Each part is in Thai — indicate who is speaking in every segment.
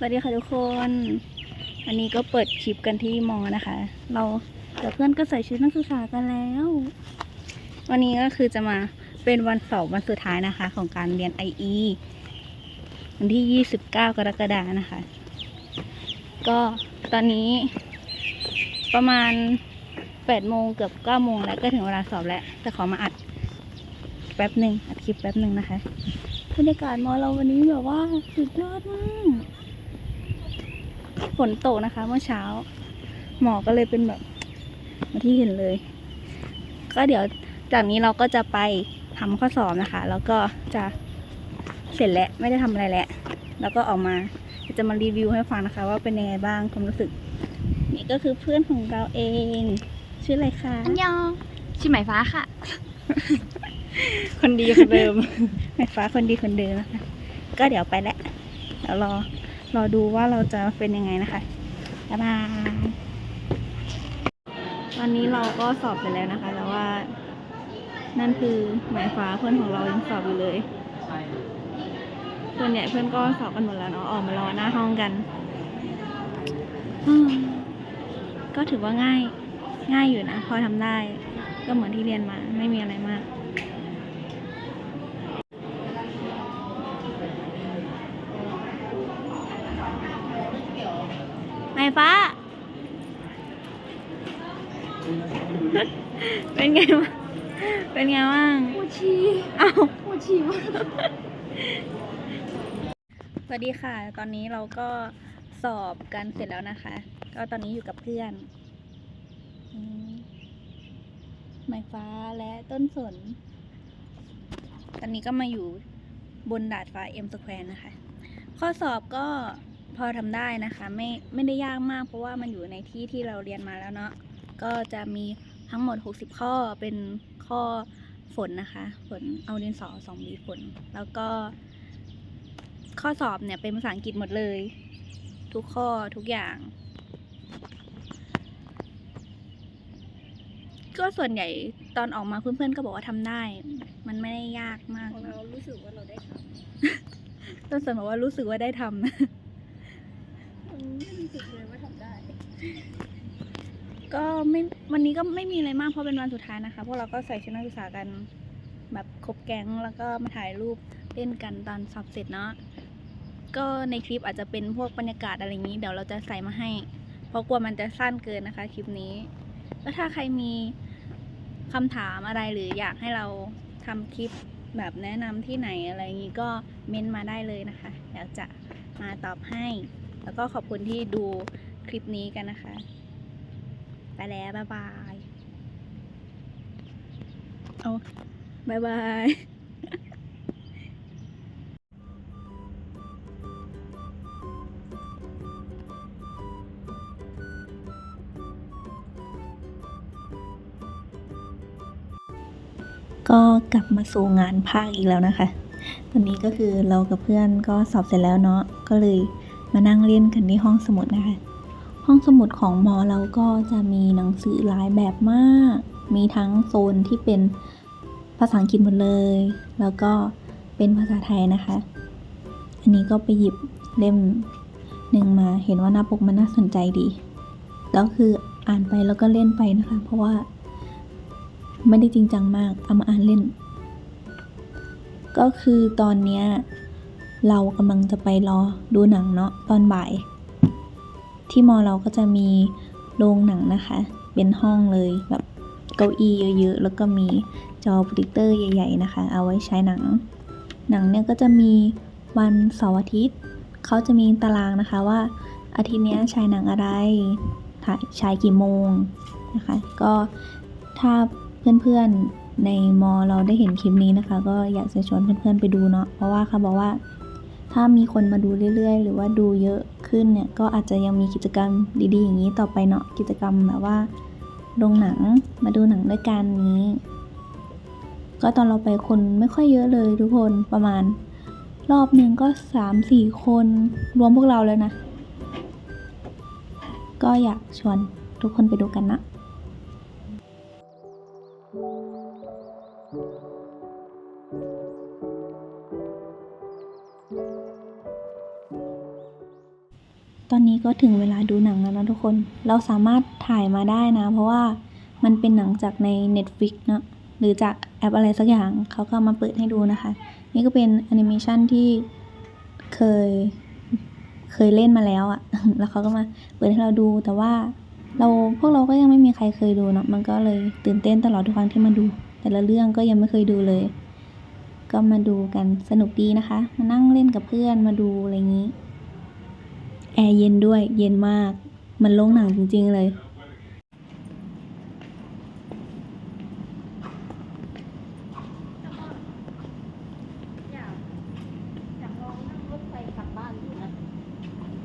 Speaker 1: สวัสดีค่ะทุกคน อันนี้ก็เปิดคลิปกันที่มอนะคะ เรากับเพื่อนก็ใส่ชุดนักศึกษากันแล้ว วันนี้ก็คือจะมาเป็นวันสอบวันสุดท้ายนะคะ ของการเรียน IE วันที่ 29 กรกฎานะคะ ก็ตอนนี้ประมาณ 8 โมงเกือบ 9 โมงแล้วก็ถึงเวลาสอบแล้ว แต่ขอมาอัดแป๊บหนึ่งอัดคลิปแป๊บหนึ่งนะคะบรรยากาศมอเราวันนี้แบบว่าสุดยอดมาก ฝนตกนะคะ เมื่อเช้า หมอกก็เลยเป็นแบบเหมาที่เห็นเลย ก็เดี๋ยวจากนี้เราก็จะไปทำข้อสอบนะคะ แล้วก็จะเสร็จแล้วไม่ได้ทำอะไรแล้วแล้วก็ออกมาจะมารีวิวให้ฟังนะคะ ว่าเป็นยังไงบ้างความรู้สึก นี่ก็คือเพื่อนของเราเอง ชื่ออะไรคะ
Speaker 2: อันยองชื่อไหมฟ้าค่ะ
Speaker 1: คนดีคนเดิมแม่ฟ้าคนดีคนเดิมนะคะก็เดี๋ยวไปแล้วเดี๋ยวรอ รอดูว่าเราจะเป็นยังไงนะคะบ๊ายบายตอนนี้เราก็สอบไปแล้วนะคะ แต่ว่า นั่นคือหมายฟ้าเพื่อนของเรายังสอบอยู่เลยส่วนใหญ่เพื่อนก็สอบกันหมดแล้วเนาะออกมารอหน้าห้องกันก็ถือว่าง่ายง่ายอยู่นะ พอทำได้ ก็เหมือนที่เรียนมาไม่มีอะไรมาก ไฟฟ้า เป็นไงบ้างเป็นไงบ้าง
Speaker 2: ปูชี
Speaker 1: เอ้า
Speaker 2: ปูชีมาก
Speaker 1: สวัสดีค่ะ ตอนนี้เราก็สอบกันเสร็จแล้วนะคะ ก็ตอนนี้อยู่กับเพื่อนอืมไม้ฟ้าและต้นสน ตอนนี้ก็มาอยู่บนดาดฟ้า M Square นะคะ ข้อสอบก็พอทำได้นะคะ ไม่ไม่ได้ยากมากเพราะว่ามันอยู่ในที่ที่เราเรียนมาแล้วเนาะ ก็จะมี ทั้งหมด 60 ข้อเป็นข้อฝนนะคะ ฝนเอาดินสอสองบีฝน แล้วก็ ข้อสอบเนี่ยเป็นภาษาอังกฤษหมดเลย ทุกข้อทุกอย่าง ก็ส่วนใหญ่ตอนออกมาเพื่อนๆก็บอกว่าทำได้ มันไม่ได้ยากมาก
Speaker 2: ของ
Speaker 1: นะ
Speaker 2: เรารู้สึกว่าเราได้ท
Speaker 1: ต้นสนบอกว่ารู้สึกว่าได้ทำำ
Speaker 2: ไม่รู้สึกเลยว่าทำได้
Speaker 1: ก็ไม่วันนี้ก็ไม่มีอะไรมากเพราะเป็นวันสุดท้ายนะคะ พวกเราก็ใส่ชุดนักศึกษากันแบบครบแก๊งแล้วก็มาถ่ายรูปเล่นกันตอนสอบเสร็จเนาะก็ในคลิปอาจจะเป็นพวกบรรยากาศอะไรอย่างนี้ เดี๋ยวเราจะใส่มาให้ เพราะกลัวมันจะสั้นเกินนะคะ คลิปนี้ แล้วถ้าใครมีคำถามอะไรหรืออยากให้เราทำคลิปแบบแนะนำที่ไหนอะไรอย่างนี้ก็เม้นต์มาได้เลยนะคะเดี๋ยวจะมาตอบให้ แล้วก็ขอบคุณที่ดูคลิปนี้กันนะคะ ไปแล้วบ๊ายบายเอาบ๊ายบายก็กลับมาสู่งานภาคอีกแล้วนะคะ ตอนนี้ก็คือเรากับเพื่อนก็สอบเสร็จแล้วเนาะ ก็เลยมานั่งเล่นกันที่ห้องสมุดนะคะ ห้องสมุดของมอเราก็จะมีหนังสือหลายแบบมาก มีทั้งโซนที่เป็นภาษาอังกฤษหมดเลย แล้วก็เป็นภาษาไทยนะคะ อันนี้ก็ไปหยิบเล่มหนึ่งมา เห็นว่าหน้าปกมันน่าสนใจดี แล้วคืออ่านไปแล้วก็เล่นไปนะคะ เพราะว่าไม่ได้จริงจังมาก เอามาอ่านเล่น ก็คือตอนเนี้ยเรากำลังจะไปรอดูหนังเนาะตอนบ่าย ที่มอเราก็จะมีโรงหนังนะคะ เป็นห้องเลยแบบเก้าอี้เยอะๆ แล้วก็มีจอโปรเจคเตอร์ใหญ่ๆนะคะ เอาไว้ใช้หนัง หนังเนี่ยก็จะมีวันเสาร์อาทิตย์ เขาจะมีตารางนะคะว่าอาทิตย์นี้ฉายหนังอะไร ถ่ายฉายกี่โมงนะคะ ก็ถ้าเพื่อนๆในมอเราได้เห็นคลิปนี้นะคะ ก็อยากจะชวนเพื่อนๆไปดูเนาะ เพราะว่าเขาบอกว่า ถ้ามีคนมาดูเรื่อย ๆ หรือว่าดูเยอะขึ้นเนี่ยก็อาจจะยังมีกิจกรรมดีๆ อย่างนี้ต่อไปเนาะกิจกรรมแบบว่าโรงหนังมาดูหนังด้วยกันนี้ ก็ตอนเราไปคนไม่ค่อยเยอะเลยทุกคนประมาณ รอบหนึ่งก็สามสี่คนรวมพวกเราเลยนะ ก็อยากชวนทุกคนไปดูกันนะ ตอนนี้ก็ถึงเวลาดูหนังแล้วนะทุกคน เราสามารถถ่ายมาได้นะ เพราะว่ามันเป็นหนังจากใน Netflix เนอะหรือจากแอปอะไรสักอย่างเขาก็มาเปิดให้ดูนะคะ นี่ก็เป็นแอนิเมชันที่เคยเคยเล่นมาแล้วอะแล้วเขาก็มาเปิดให้เราดูแต่ว่าเราพวกเราก็ยังไม่มีใครเคยดูเนาะมันก็เลยตื่นเต้นตลอดทุกครั้งที่มาดู แต่ละเรื่องก็ยังไม่เคยดูเลย ก็มาดูกันสนุกดีนะคะ มานั่งเล่นกับเพื่อนมาดูอะไรอย่างนี้ แอร์เย็นด้วย เย็นมาก มันโรงหนังจริง ๆ เลย
Speaker 2: อยากอยากลองนั่งรถไฟกลับบ้านดูนะ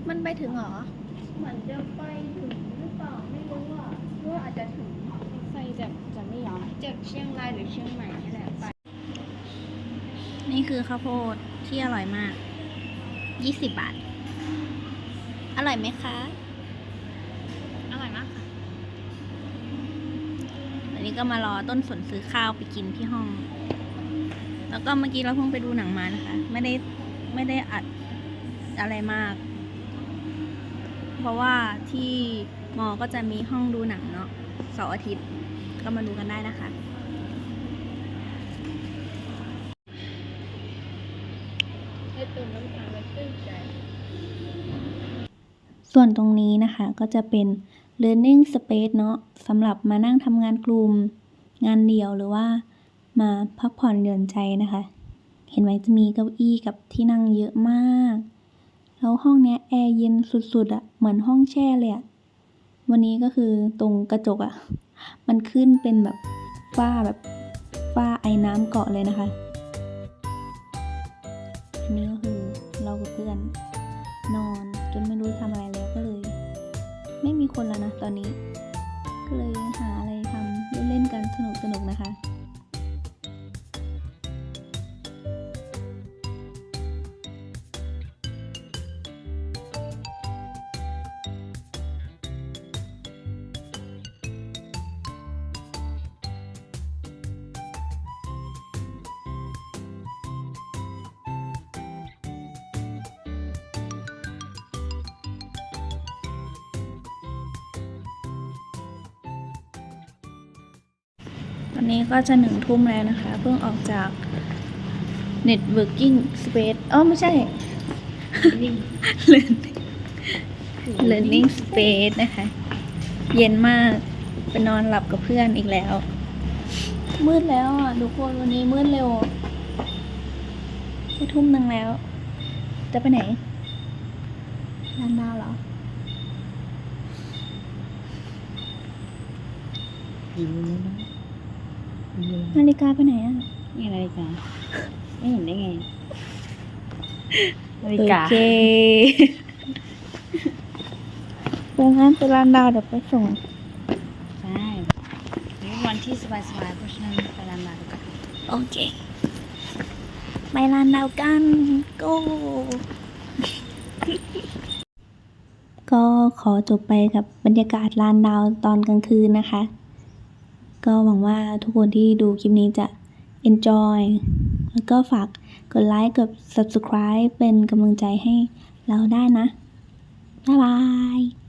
Speaker 1: มันไปถึงหรอ
Speaker 2: เหมือนจะไปถึงหรือเปล่าไม่รู้อะหรือว่าอาจจะถึงรถไฟจะจะไม่ยอมจากเชียงรายหรือเชียงใหม่นี่แหละไป
Speaker 1: นี่คือข้าวโพดที่อร่อยมาก 20 บาท อร่อยไหมคะ
Speaker 2: อร่อยมากค่ะ
Speaker 1: อันนี้ก็มารอต้นสนซื้อข้าวไปกินที่ห้อง แล้วก็เมื่อกี้เราเพิ่งไปดูหนังมานะคะ ไม่ได้ไม่ได้อัดอะไรมาก เพราะว่าที่มอก็จะมีห้องดูหนังเนาะเสาร์อาทิตย์ ก็มาดูกันได้นะคะ
Speaker 2: ได้เติมน้ำตาลและตื้นใจ
Speaker 1: ส่วนตรงนี้นะคะก็จะเป็น learning space เนาะสำหรับมานั่งทำงานกลุ่ม งานเดี่ยวหรือว่ามาพักผ่อนหย่อนใจนะคะ เห็นไหมจะมีเก้าอี้กับที่นั่งเยอะมาก แล้วห้องเนี้ยแอร์เย็นสุดๆอะ่ะเหมือนห้องแช่เลยอะ่ะวันนี้ก็คือตรงกระจกอะ่ะ มันขึ้นเป็นแบบฝ้าแบบฝ้าไอ้น้ำเกาะเลยนะคะ อันนี้ก็คือ คนแล้วนะตอนนี้ ก็เลยหาอะไรทำเล่นๆกันสนุกๆนะคะ ตอนนี้ก็จะหนึ่งทุ่มแล้วนะคะ เพิ่งออกจาก networking space อ๋อไม่ใช่ learning learning space นะคะ เย็นมากไปนอนหลับกับเพื่อนอีกแล้ว มืดแล้วอะทุกคนวันนี้มืดเร็วแค่ทุ่มหนึ่งแล้ว จะไปไหนร้านดาวเหรอ
Speaker 3: หิวเลยนะหิว
Speaker 1: นาฬิกาไปไหนอะ
Speaker 3: นี่นาฬิกาไม่เห็นได้ไงนาฬิ
Speaker 1: โอกาเคไปงั้นไปร้านดาวเดี๋ยวไปส่ง
Speaker 3: ใช่นี่วันที่สบายๆเพราะฉะนั้นไปร้านนาฬิกา
Speaker 1: โอเคไปร้านดาวกัน go ก็ขอจบไปกับบรรยากาศลานดาวตอนกลางคืนนะคะ ก็หวังว่าทุกคนที่ดูคลิปนี้จะ enjoy แล้วก็ฝากกดไลค์กด subscribe เป็นกำลังใจให้เราได้นะ บ๊ายบาย